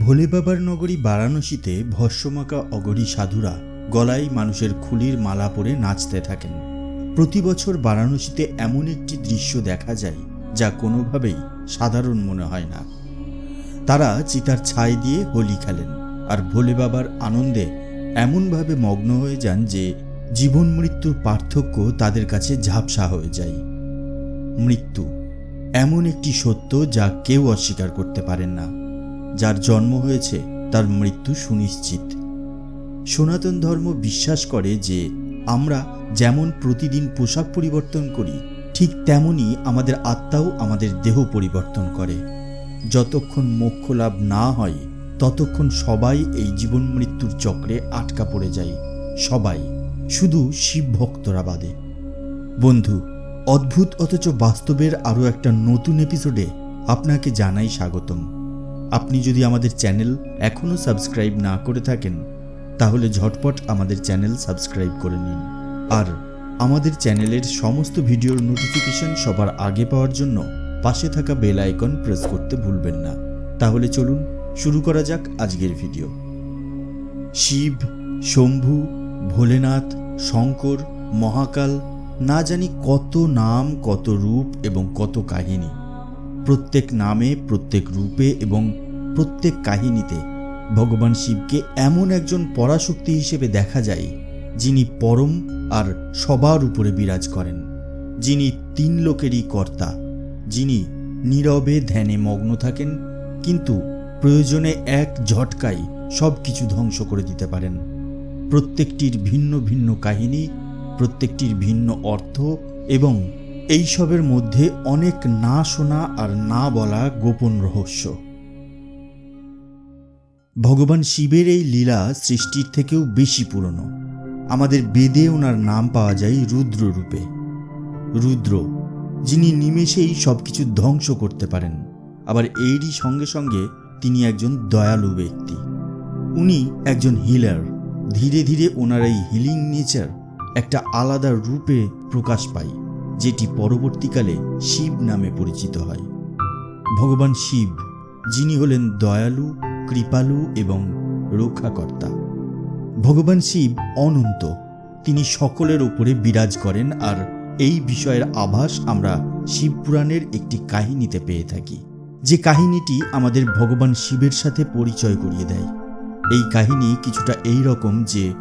ভোলে বাবার নগরী বারাণসীতে ভস্যমাকা অগরী সাধুরা গলায় মানুষের খুলির মালা পরে নাচতে থাকেন। প্রতি বছর বারাণসীতে এমন একটি দৃশ্য দেখা যায়, যা কোনোভাবেই সাধারণ মনে হয় না। তারা চিতার ছাই দিয়ে হোলি খেলেন আর ভোলে বাবার আনন্দে এমনভাবে মগ্ন হয়ে যান যে জীবন মৃত্যুর পার্থক্য তাদের কাছে ঝাপসা হয়ে যায়। মৃত্যু এমন একটি সত্য যা কেউ অস্বীকার করতে পারেন না। যার জন্ম হয়েছে তার মৃত্যু সুনিশ্চিত। সনাতন ধর্ম বিশ্বাস করে যে আমরা যেমন প্রতিদিন পোশাক পরিবর্তন করি, ঠিক তেমনি আমাদের আত্মাও আমাদের দেহ পরিবর্তন করে। যতক্ষণ মোক্ষ লাভ না হয়, ততক্ষণ সবাই এই জীবন মৃত্যুর চক্রে আটকা পড়ে যায়। সবাই, শুধু শিব ভক্তরা বাদে। বন্ধু, অদ্ভুত অথচ বাস্তবের আরও একটা নতুন এপিসোডে আপনাকে জানাই স্বাগতম। আপনি যদি আমাদের চ্যানেল এখনও সাবস্ক্রাইব না করে থাকেন, তাহলে ঝটপট আমাদের চ্যানেল সাবস্ক্রাইব করে নিন। আর আমাদের চ্যানেলের সমস্ত ভিডিওর নোটিফিকেশন সবার আগে পাওয়ার জন্য পাশে থাকা বেল আইকন প্রেস করতে ভুলবেন না। তাহলে চলুন, শুরু করা যাক আজকের ভিডিও। শিব, শম্ভু, ভোলেনাথ, শঙ্কর, মহাকাল, না জানি কত নাম, কত রূপ এবং কত কাহিনী। প্রত্যেক নামে, প্রত্যেক রূপে এবং প্রত্যেক কাহিনীতে ভগবান শিবকে এমন একজন পরাশক্তি হিসেবে দেখা যায়, যিনি পরম আর সবার উপরে বিরাজ করেন, যিনি তিন লোকেরই কর্তা, যিনি নীরবে ধ্যানে মগ্ন থাকেন, কিন্তু প্রয়োজনে এক ঝটকায় সব কিছু ধ্বংস করে দিতে পারেন। প্রত্যেকটির ভিন্ন ভিন্ন কাহিনী, প্রত্যেকটির ভিন্ন অর্থ এবং এইসবের মধ্যে অনেক না শোনা আর না বলা গোপন রহস্য। ভগবান শিবের এই লীলা সৃষ্টির থেকেও বেশি পুরনো। আমাদের বেদে ওনার নাম পাওয়া যায় রুদ্র রূপে। রুদ্র, যিনি নিমেষেই সবকিছু ধ্বংস করতে পারেন, আবার এরই সঙ্গে সঙ্গে তিনি একজন দয়ালু ব্যক্তি। উনি একজন হিলার, ধীরে ধীরে ওনার এই হিলিং নেচার একটা আলাদা রূপে প্রকাশ পায়। যেটি পরবর্তীকালে শিব নামে পরিচিত হয়। ভগবান শিব, যিনি হলেন দয়ালু, কৃপালু এবং রক্ষাকর্তা। ভগবান শিব অনন্ত, তিনি সকলের ওপরে বিরাজ করেন আর এই বিষয়ের আভাস আমরা শিবপুরাণের একটি কাহিনীতে পেয়ে থাকি। যে কাহিনীটি আমাদের ভগবান শিবের সাথে পরিচয় করিয়ে দেয়। এই কাহিনী কিছুটা এই রকম যে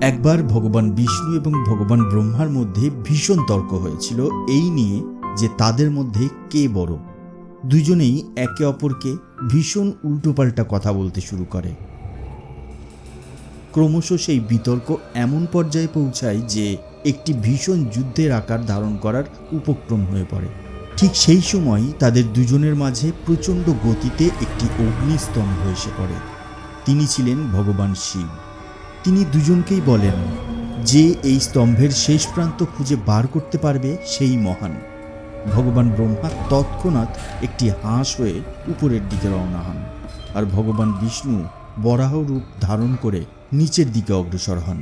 একবার ভগবান বিষ্ণু এবং ভগবান ব্রহ্মার মধ্যে ভীষণ তর্ক হয়েছিল, এই নিয়ে যে তাদের মধ্যে কে বড়। দুজনেই একে অপরকে ভীষণ উল্টোপাল্টা কথা বলতে শুরু করে। ক্রমশ সেই বিতর্ক এমন পর্যায়ে পৌঁছায় যে একটি ভীষণ যুদ্ধের আকার ধারণ করার উপক্রম হয়ে পড়ে। ঠিক সেই সময় তাদের দুজনের মাঝে প্রচণ্ড গতিতে একটি অগ্নিস্তম্ভ এসে পড়ে। তিনি ছিলেন ভগবান শিব। তিনি দুজনকেই বলেন, যে এই স্তম্ভের শেষ প্রান্ত খুঁজে বার করতে পারবে সেই মহান। ভগবান ব্রহ্মা তৎক্ষণাৎ একটি হাঁস হয়ে উপরের দিকে রওনা হন আর ভগবান বিষ্ণু বরাহ রূপ ধারণ করে নিচের দিকে অগ্রসর হন।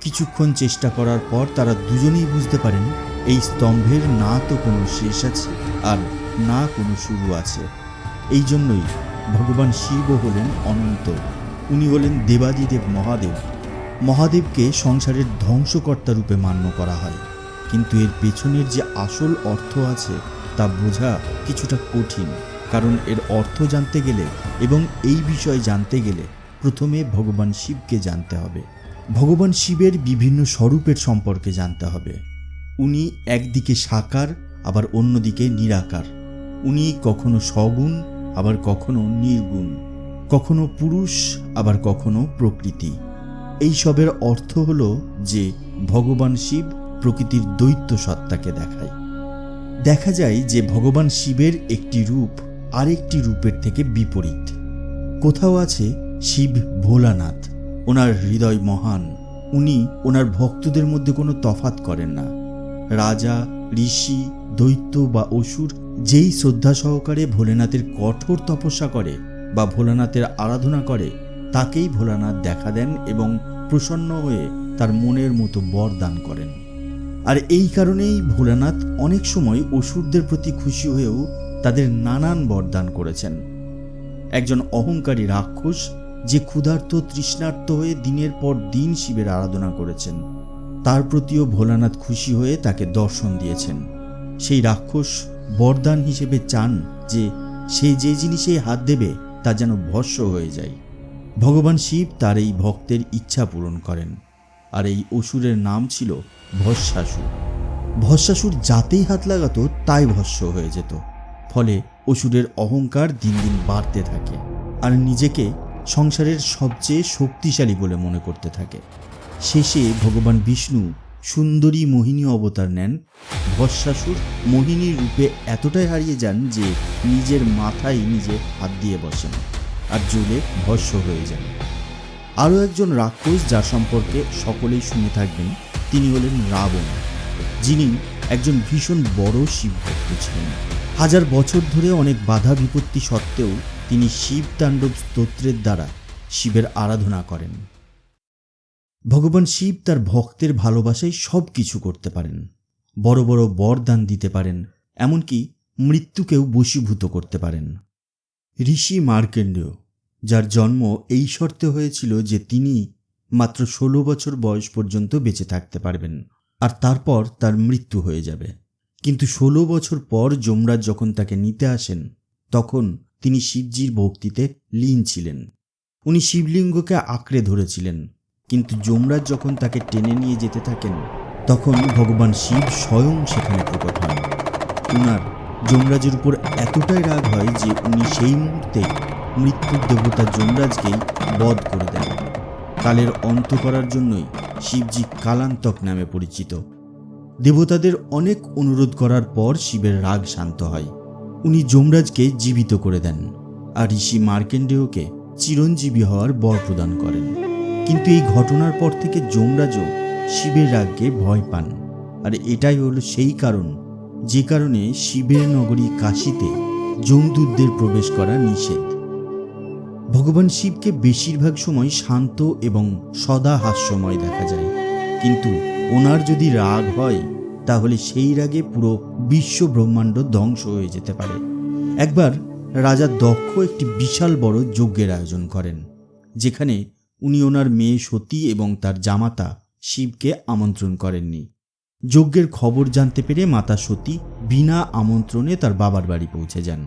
কিছুক্ষণ চেষ্টা করার পর তারা দুজনেই বুঝতে পারেন, এই স্তম্ভের না তো কোনো শেষ আছে আর না কোনো শুরু আছে। এই জন্যই ভগবান শিব হলেন অনন্ত। উনি হলেন দেবাদিদেব মহাদেব। মহাদেবকে সংসারের ধ্বংসকর্তা রূপে মান্য করা হয়। কিন্তু এর পেছনের যে আসল অর্থ আছে, তা বোঝা কিছুটা কঠিন, কারণ এর অর্থ জানতে গেলে এবং এই বিষয় জানতে গেলে প্রথমে ভগবান শিবকে জানতে হবে। ভগবান শিবের বিভিন্ন স্বরূপের সম্পর্কে জানতে হবে। উনি একদিকে সাকার, আবার অন্যদিকে নিরাকার। উনি কখনো সগুণ, আবার কখনো নির্গুণ। কখনো পুরুষ, আবার কখনো প্রকৃতি। এই সবের অর্থ হল যে ভগবান শিব প্রকৃতির দৈত্য সত্তাকে দেখায়। দেখা যায় যে ভগবান শিবের একটি রূপ আরেকটি রূপের থেকে বিপরীত। কোথাও আছে শিব ভোলানাথ, ওনার হৃদয় মহান, উনি ওনার ভক্তদের মধ্যে কোনো তফাত করেন না। রাজা, ঋষি, দৈত্য বা অসুর যেই শ্রদ্ধা সহকারে ভোলেনাথের কঠোর তপস্যা করে বা ভোলানাথের আরাধনা করে, তাকেই ভোলানাথ দেখা দেন এবং প্রসন্ন হয়ে তার মনের মতো বর দান করেন। আর এই কারণেই ভোলানাথ অনেক সময় অসুরদের প্রতি খুশি হয়েও তাদের নানান বরদান করেছেন। একজন অহংকারী রাক্ষস যে ক্ষুধার্ত তৃষ্ণার্ত হয়ে দিনের পর দিন শিবের আরাধনা করেছেন, তার প্রতিও ভোলানাথ খুশি হয়ে তাকে দর্শন দিয়েছেন। সেই রাক্ষস বরদান হিসেবে চান যে সে যে জিনিসে হাত দেবে তা যেন ভস্য হয়ে যায়। ভগবান শিব তার এই ভক্তের ইচ্ছা পূরণ করেন, আর এই অসুরের নাম ছিল ভস্মাসুর ভস্মাসুর যাতেই হাত লাগাতো, তাই ভস্য হয়ে যেত। ফলে অসুরের অহংকার দিন দিন বাড়তে থাকে, আর নিজেকে সংসারের সবচেয়ে শক্তিশালী বলে মনে করতে থাকে। শেষে ভগবান বিষ্ণু সুন্দরী মোহিনী অবতার নেন। ভস্মাসুর মোহিনীর রূপে এতটাই হারিয়ে যান যে নিজের মাথায় নিজে হাত দিয়ে বসেন। আর জ্বলে ভস্য হয়ে যান আরও একজন রাক্ষস যার সম্পর্কে সকলেই শুনে থাকবেন, তিনি হলেন রাবণ, যিনি একজন ভীষণ বড় শিবভক্ত ছিলেন। হাজার বছর ধরে অনেক বাধা বিপত্তি সত্ত্বেও তিনি শিব তাণ্ডব স্তোত্রের দ্বারা শিবের আরাধনা করেন। ভগবান শিব তার ভক্তের ভালোবাসায় সব কিছু করতে পারেন। বড় বড় বরদান দিতে পারেন, এমনকি মৃত্যুকেও বশীভূত করতে পারেন। ঋষি মার্কেন্ডেয় যার জন্ম এই শর্তে হয়েছিল যে তিনি মাত্র ষোলো বছর বয়স পর্যন্ত বেঁচে থাকতে পারবেন। আর তারপর তার মৃত্যু হয়ে যাবে। কিন্তু ষোলো বছর পর যমরাজ যখন তাকে নিতে আসেন, তখন তিনি শিবজির ভক্তিতে লীন ছিলেন। উনি শিবলিঙ্গকে আঁকড়ে ধরেছিলেন। কিন্তু যমরাজ যখন তাকে টেনে নিয়ে যেতে থাকেন, তখন ভগবান শিব স্বয়ং সেখানে প্রকট হন। উনার যমরাজের উপর এতটাই রাগ হয় যে উনি সেই মুহূর্তে মৃত্যুর দেবতা যমরাজকেই বধ করে দেন। কালের অন্ত করার জন্যই শিবজি কালান্তক নামে পরিচিত। দেবতাদের অনেক অনুরোধ করার পর শিবের রাগ শান্ত হয়। উনি যমরাজকে জীবিত করে দেন আর ঋষি মার্কেন্ডেয়কে চিরঞ্জীবী হওয়ার বর প্রদান করেন। কিন্তু এই ঘটনার পর থেকে যমরাজও শিবের রাগকে ভয় পান আর এটাই হলো সেই কারণ, যে কারণে শিবের নগরী কাশীতে যমদূতদের প্রবেশ করা নিষেধ। ভগবান শিবকে বেশিরভাগ সময় শান্ত এবং সদা হাস্যময় দেখা যায়। কিন্তু ওনার যদি রাগ হয়, তাহলে সেই রাগে পুরো বিশ্ব ব্রহ্মাণ্ড ধ্বংস হয়ে যেতে পারে। একবার রাজা দক্ষ একটি বিশাল বড় যজ্ঞের আয়োজন করেন, যেখানে উনি ওনার মেয়ে সতী এবং তার জামাতা শিবকে আমন্ত্রণ করেননি। যজ্ঞের খবর জানতে পেরে মাতা সতী বিনা আমন্ত্রণে তার বাবার বাড়ি পৌঁছে যান।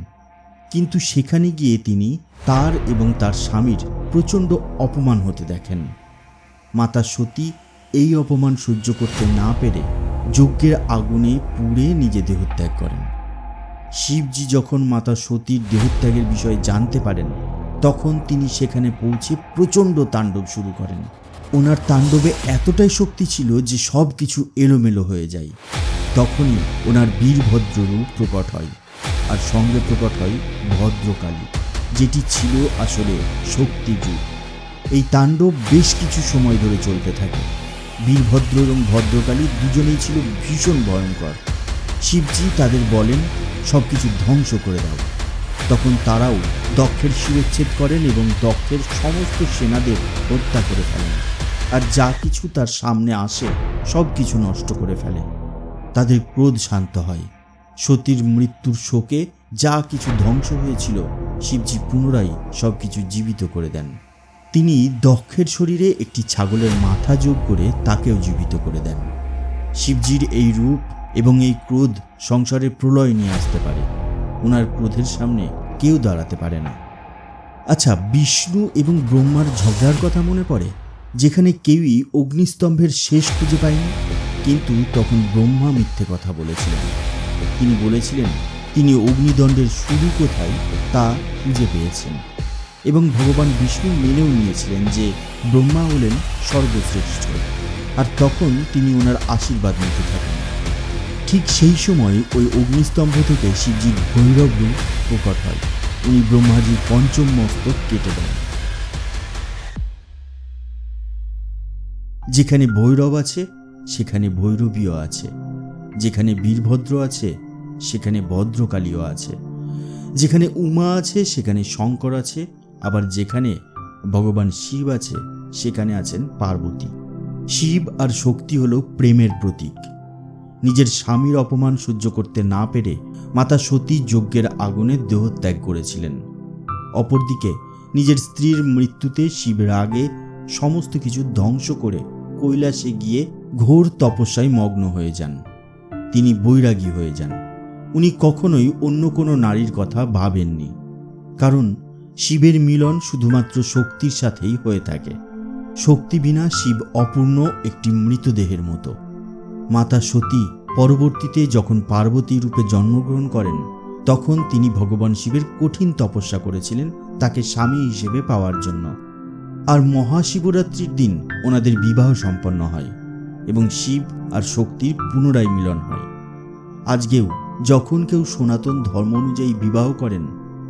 কিন্তু সেখানে গিয়ে তিনি তার এবং তার স্বামীর প্রচণ্ড অপমান হতে দেখেন। মাতা সতী এই অপমান সহ্য করতে না পেরে যজ্ঞের আগুনে পুড়ে নিজে দেহত্যাগ করেন। শিবজি যখন মাতা সতীর দেহত্যাগের বিষয়ে জানতে পারেন, তখন তিনি সেখানে পৌঁছে প্রচণ্ড তাণ্ডব শুরু করেন। ওনার তাণ্ডবে এতটাই শক্তি ছিল যে সব কিছু এলোমেলো হয়ে যায়। তখনই ওনার বীরভদ্র রূপ প্রকট হয়। আর সঙ্গে প্রকট হয় ভদ্রকালী, যেটি ছিল আসলে শক্তি যুগ এই তাণ্ডব বেশ কিছু সময় ধরে চলতে থাকে। বীরভদ্র এবং ভদ্রকালী দুজনেই ছিল ভীষণ ভয়ঙ্কর। শিবজি তাদের বলেন সব কিছু ধ্বংস করে দাও। তখন তারাও দক্ষের শিরচ্ছেদ করেন এবং দক্ষের সমস্ত সেনাদের হত্যা করে ফেলেন। আর যা কিছু তার সামনে আসে সব কিছু নষ্ট করে ফেলে। তাদের ক্রোধ শান্ত হয়। সতীর মৃত্যুর শোকে যা কিছু ধ্বংস হয়েছিল, শিবজি পুনরায় সব কিছু জীবিত করে দেন। তিনি দক্ষের শরীরে একটি ছাগলের মাথা যোগ করে তাকেও জীবিত করে দেন। শিবজির এই রূপ এবং এই ক্রোধ সংসারে প্রলয় নিয়ে আসতে পারে। ওনার ক্রোধের সামনে কেউ দাঁড়াতে পারে না। আচ্ছা বিষ্ণু এবং ব্রহ্মার ঝগড়ার কথা মনে পড়ে? যেখানে কেউই অগ্নিস্তম্ভের শেষ খুঁজে পায়নি। কিন্তু তখন ব্রহ্মা মিথ্যে কথা বলেছিলেন। তিনি বলেছিলেন, তিনি অগ্নিদণ্ডের শুরু কোথায় তা খুঁজে পেয়েছেন এবং ভগবান বিষ্ণু মেনেও নিয়েছিলেন যে ব্রহ্মা হলেন সর্বশ্রেষ্ঠ আর তখন তিনি ওনার আশীর্বাদ নিতে থাকেন। ঠিক সেই সময় ওই অগ্নিস্তম্ভ থেকে শিবজির ভৈরব রূপ প্রকট হয়। উনি ব্রহ্মাজির পঞ্চম মস্তক কেটে দেন। যেখানে ভৈরব আছে, সেখানে ভৈরবীও আছে। যেখানে বীরভদ্র আছে, সেখানে ভদ্রকালীও আছে। যেখানে উমা আছে, সেখানে শঙ্কর আছে, আবার যেখানে ভগবান শিব আছে, সেখানে আছেন পার্বতী। শিব আর শক্তি হলো প্রেমের প্রতীক। নিজের স্বামীর অপমান সহ্য করতে না পেরে মাতা সতী যজ্ঞের আগুনে দেহত্যাগ করেছিলেন। অপরদিকে নিজের স্ত্রীর মৃত্যুতে শিব রাগে সমস্ত কিছু ধ্বংস করে কৈলাসে গিয়ে ঘোর তপস্যায় মগ্ন হয়ে যান। তিনি বৈরাগী হয়ে যান। উনি কখনোই অন্য কোনো নারীর কথা ভাবেননি, কারণ শিবের মিলন শুধুমাত্র শক্তির সাথেই হয়ে থাকে। শক্তি বিনা শিব অপূর্ণ একটি মৃতদেহের মতো। মাতা সতী পরবর্তীতে যখন পার্বতী রূপে জন্মগ্রহণ করেন, তখন তিনি ভগবান শিবের কঠিন তপস্যা করেছিলেন তাকে স্বামী হিসেবে পাওয়ার জন্য। আর মহাশিবরাত্রির দিন ওনাদের বিবাহ সম্পন্ন হয় এবং শিব আর শক্তির পুনরায় মিলন হয়। আজকেও যখন কেউ সনাতন ধর্ম অনুযায়ী বিবাহ করেন,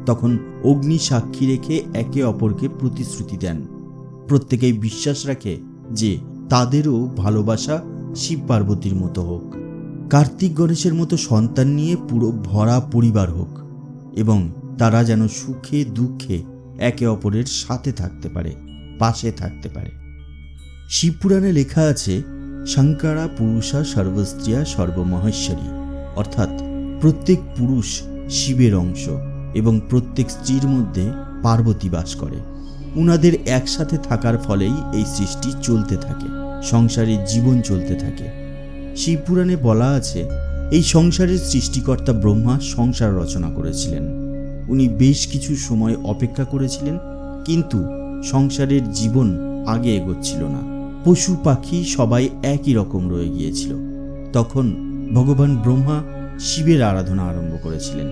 তখন অগ্নি সাক্ষী রেখে একে অপরকে প্রতিশ্রুতি দেন। প্রত্যেকেই বিশ্বাস রাখে যে তাদেরও ভালোবাসা শিব পার্বতীর মতো হোক, কার্তিক গণেশের মতো সন্তান নিয়ে পুরো ভরা পরিবার হোক, এবং তারা যেন সুখে দুঃখে একে অপরের সাথে থাকতে পারে, পাশে থাকতে পারে। শিবপুরাণে লেখা আছে, শঙ্করা পুরুষা সর্বস্ত্রিয়া সর্বমহেশ্বরী। অর্থাৎ প্রত্যেক পুরুষ শিবের অংশ এবং প্রত্যেক স্ত্রীর মধ্যে পার্বতী বাস করে। উনাদের একসাথে থাকার ফলেই এই সৃষ্টি চলতে থাকে, সংসারের জীবন চলতে থাকে। শিবপুরাণে বলা আছে, এই সংসারের সৃষ্টিকর্তা ব্রহ্মা সংসার রচনা করেছিলেন। উনি বেশ কিছু সময় অপেক্ষা করেছিলেন, কিন্তু সংসারের জীবন আগে এগোচ্ছিল না। পশু পাখি সবাই একই রকম রয়ে গিয়েছিল। তখন ভগবান ব্রহ্মা শিবের আরাধনা আরম্ভ করেছিলেন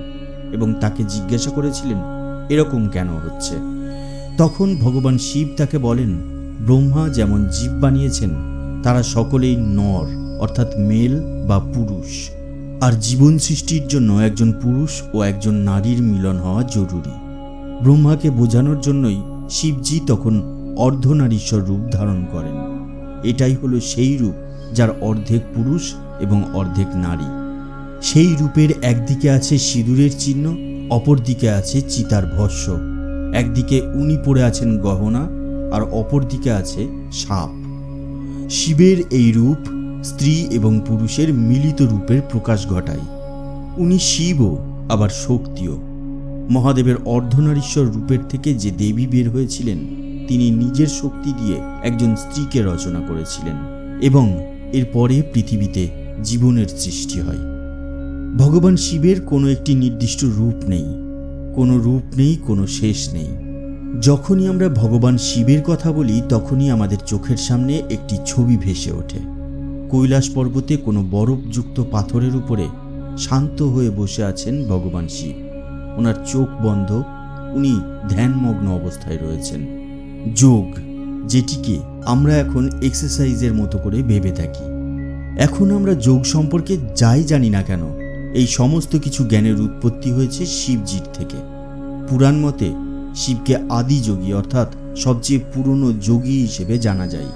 এবং তাকে জিজ্ঞাসা করেছিলেন, এরকম কেন হচ্ছে? তখন ভগবান শিব তাকে বলেন, ব্রহ্মা যেমন জীব বানিয়েছেন, তারা সকলেই নর, অর্থাৎ মেল বা পুরুষ। আর জীবন সৃষ্টির জন্য একজন পুরুষ ও একজন নারীর মিলন হওয়া জরুরি। ব্রহ্মাকে বোঝানোর জন্যই শিবজি তখন অর্ধনারীশ্বর রূপ ধারণ করেন। এটাই হলো সেই রূপ যার অর্ধেক পুরুষ এবং অর্ধেক নারী। সেই রূপের একদিকে আছে সিঁদুরের চিহ্ন অপর দিকে আছে চিতার ভস্য। একদিকে উনি পড়ে আছেন গহনা আর অপর দিকে আছে সাপ। শিবের এই রূপ স্ত্রী এবং পুরুষের মিলিত রূপের প্রকাশ ঘটায়। উনি শিবও, আবার শক্তিও। মহাদেবের অর্ধনারীশ্বর রূপের থেকে যে দেবী বের হয়েছিলেন, তিনি নিজের শক্তি দিয়ে একজন স্ত্রীকে রচনা করেছিলেন এবং এরপরে পৃথিবীতে জীবনের সৃষ্টি হয়। ভগবান শিবের কোনো একটি নির্দিষ্ট রূপ নেই। কোনো রূপ নেই, কোনো শেষ নেই। যখনই আমরা ভগবান শিবের কথা বলি, তখনই আমাদের চোখের সামনে একটি ছবি ভেসে ওঠে। কৈলাস পর্বতে কোনো বরফযুক্ত পাথরের উপরে শান্ত হয়ে বসে আছেন ভগবান শিব। ওনার চোখ বন্ধ, উনি ধ্যানমগ্ন অবস্থায় রয়েছেন। যোগ যেটিকে আমরা এখন এক্সারসাইজের মতো করে ভেবে থাকি। এখন আমরা যোগ সম্পর্কে যাই জানি না কেন, এই সমস্ত কিছু জ্ঞানের উৎপত্তি হয়েছে শিবজির থেকে। পুরাণ মতে শিবকে আদি যোগী অর্থাৎ সবচেয়ে পুরনো যোগী হিসেবে জানা যায়।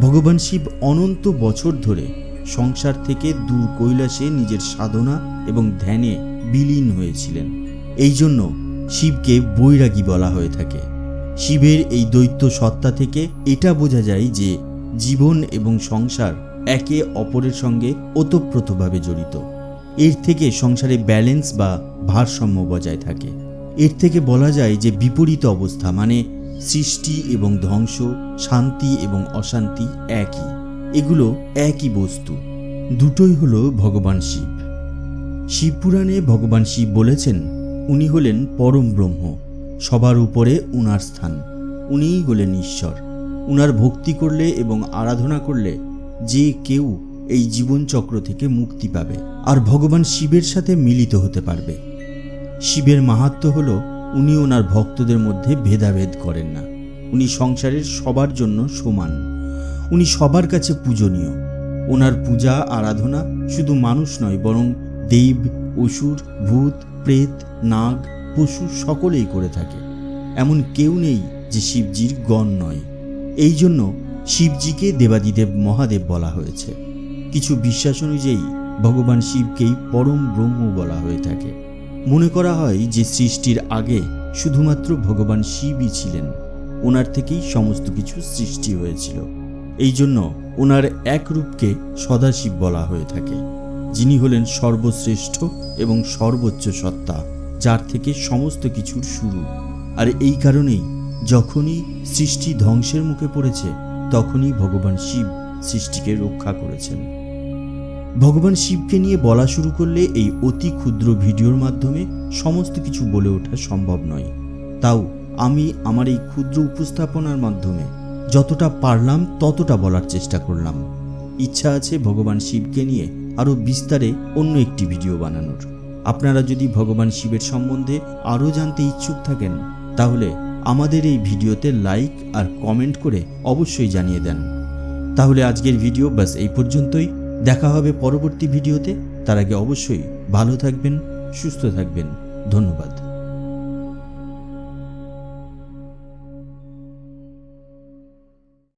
ভগবান শিব অনন্ত বছর ধরে সংসার থেকে দূর কৈলাসে নিজের সাধনা এবং ধ্যানে বিলীন হয়েছিলেন। এই জন্য শিবকে বৈরাগী বলা হয়ে থাকে। শিবের এই দৈত্য সত্তা থেকে এটা বোঝা যায় যে জীবন এবং সংসার একে অপরের সঙ্গে ওতপ্রোতভাবে জড়িত। এর থেকে সংসারে ব্যালেন্স বা ভারসাম্য বজায় থাকে। এর থেকে বলা যায় যে বিপরীত অবস্থা মানে সৃষ্টি এবং ধ্বংস, শান্তি এবং অশান্তি একই। এগুলো একই বস্তু। দুটোই হলো ভগবান শিব। শিবপুরাণে ভগবান শিব বলেছেন, উনি হলেন পরম ব্রহ্ম। সবার উপরে উনার স্থান। উনিই হলেন ঈশ্বর। উনার ভক্তি করলে এবং আরাধনা করলে যে কেউ এই জীবনচক্র থেকে মুক্তি পাবে। আর ভগবান শিবের সাথে মিলিত হতে পারবে। শিবের মাহাত্ম হল, উনি ওনার ভক্তদের মধ্যে ভেদাভেদ করেন না। উনি সংসারের সবার জন্য সমান। উনি সবার কাছে পূজনীয়। ওনার পূজা, আরাধনা শুধু মানুষ নয়, বরং দেব, অসুর, ভূত, প্রেত, নাগ পশু সকলেই করে থাকে। এমন কেউ নেই যে শিবজির গণ নয়। এই জন্য শিবজিকে দেবাদিদেব মহাদেব বলা হয়েছে। কিছু বিশ্বাস অনুযায়ী ভগবান শিবকেই পরম ব্রহ্ম বলা হয়ে থাকে। মনে করা হয় যে সৃষ্টির আগে শুধুমাত্র ভগবান শিবই ছিলেন। ওনার থেকেই সমস্ত কিছু সৃষ্টি হয়েছিল। এই জন্য ওনার এক রূপকে সদাশিব বলা হয়ে থাকে। যিনি হলেন সর্বশ্রেষ্ঠ এবং সর্বোচ্চ সত্তা। যার থেকে সমস্ত কিছুর শুরু। আর এই কারণেই যখনই সৃষ্টি ধ্বংসের মুখে পড়েছে, তখনই ভগবান শিব সৃষ্টিকে রক্ষা করেছেন। ভগবান শিবকে নিয়ে বলা শুরু করলে এই অতি ক্ষুদ্র ভিডিওর মাধ্যমে সমস্ত কিছু বলে ওঠা সম্ভব নয়। তাও আমি আমার এই ক্ষুদ্র উপস্থাপনার মাধ্যমে যতটা পারলাম ততটা বলার চেষ্টা করলাম। ইচ্ছা আছে ভগবান শিবকে নিয়ে আরও বিস্তারে অন্য একটি ভিডিও বানানোর। আপনারা যদি ভগবান শিবের সম্বন্ধে আরও জানতে ইচ্ছুক থাকেন, তাহলে আমাদের এই ভিডিওতে লাইক আর কমেন্ট করে অবশ্যই জানিয়ে দেন। তাহলে আজকের ভিডিও ব্যাস এই পর্যন্তই। দেখা হবে পরবর্তী ভিডিওতে। তার আগে অবশ্যই ভালো থাকবেন, সুস্থ থাকবেন। ধন্যবাদ।